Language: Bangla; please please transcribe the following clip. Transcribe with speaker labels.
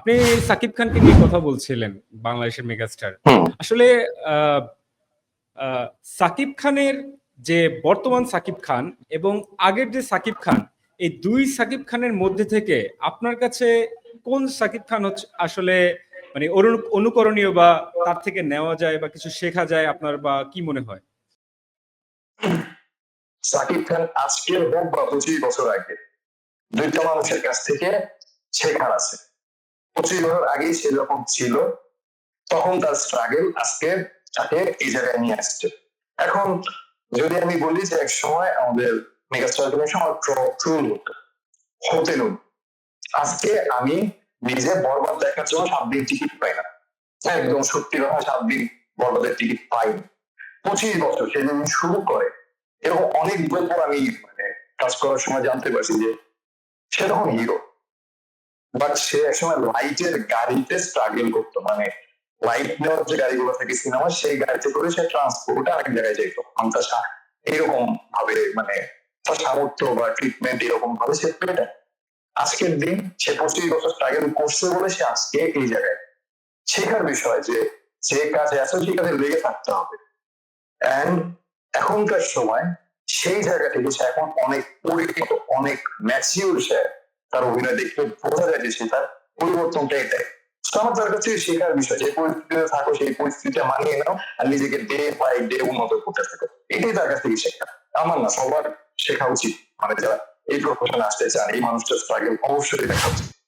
Speaker 1: আপনি সাকিব খানকে নিয়ে কথা বলছিলেন বাংলাদেশের মেগাস্টার। আসলে সাকিব খানের যে বর্তমান সাকিব খান এবং আগের যে সাকিব খান এই দুই সাকিব খানের মধ্যে থেকে আপনার কাছে কোন সাকিব খান হচ্ছে আসলে মানে অনুকরণীয় বা তার থেকে নেওয়া যায় বা কিছু শেখা যায় আপনার বা কি মনে হয়?
Speaker 2: সাকিব খান আজকের হোক বা পঁচিশ বছর আগে দুইটা মানুষের কাছ থেকে শেখার আছে। পঁচিশ বছর আগেই সেরকম ছিল। তখন তার স্ট্রাগল আজকে তাকে এই জায়গায় নিয়ে আসছে। এখন যদি আমি বলি যে এক সময় আমাদের মেগাস্টার সময় ট্রুল আজকে আমি নিজে বরবাদ দেখার জন্য সাত দিন টিকিট পাই না। একদম সত্যি কথা, সাত দিন বরবাদের টিকিট পাই পঁচিশ বছর সে শুরু করে, এরকম অনেক আমি মানে কাজ করার সময় জানতে পারছি যে সে তখন হিরো বাট সে একসময় লাইটের গাড়িতে স্ট্রাগল করতো। মানে লাইট নেওয়ার যে গাড়িগুলো থাকে সিনেমা সেই গাড়িতে করে সে ট্রান্সপোর্ট আরেক জায়গায় যেত আমরা এরকম ভাবে মানে তার সামর্থ্য বা ট্রিটমেন্ট এরকম ভাবে সে পেয়ে আজকের দিন সে পঁচিশ বছর স্ট্রাগল করছে বলে সে আজকে এই জায়গায়। শেখার বিষয় যে যে কাজে আছে, সেই কাজে লেগে থাকতে হবে। অ্যান্ড এখনকার সময় সেই জায়গা থেকে সে এখন অনেক পরিচিত, অনেক ম্যাচিউর সে। তার অভিনয় দেখতে বোঝা যায় যে সে তার পরিবর্তনটা এটাই। আমার তার কাছে শেখার বিষয়, যে পরিস্থিতিতে থাকো, সেই পরিস্থিতিটা মানিয়ে নাও আর নিজেকে ডে বাই ডে উন্নত করতে থাকো। এটাই তার কাছ থেকে শেখা। আমার না, সবার শেখা উচিত। মানে যারা এই প্রফেশনে আসতে চান, এই মানুষটা স্ট্রাগল অবশ্যই দেখা উচিত।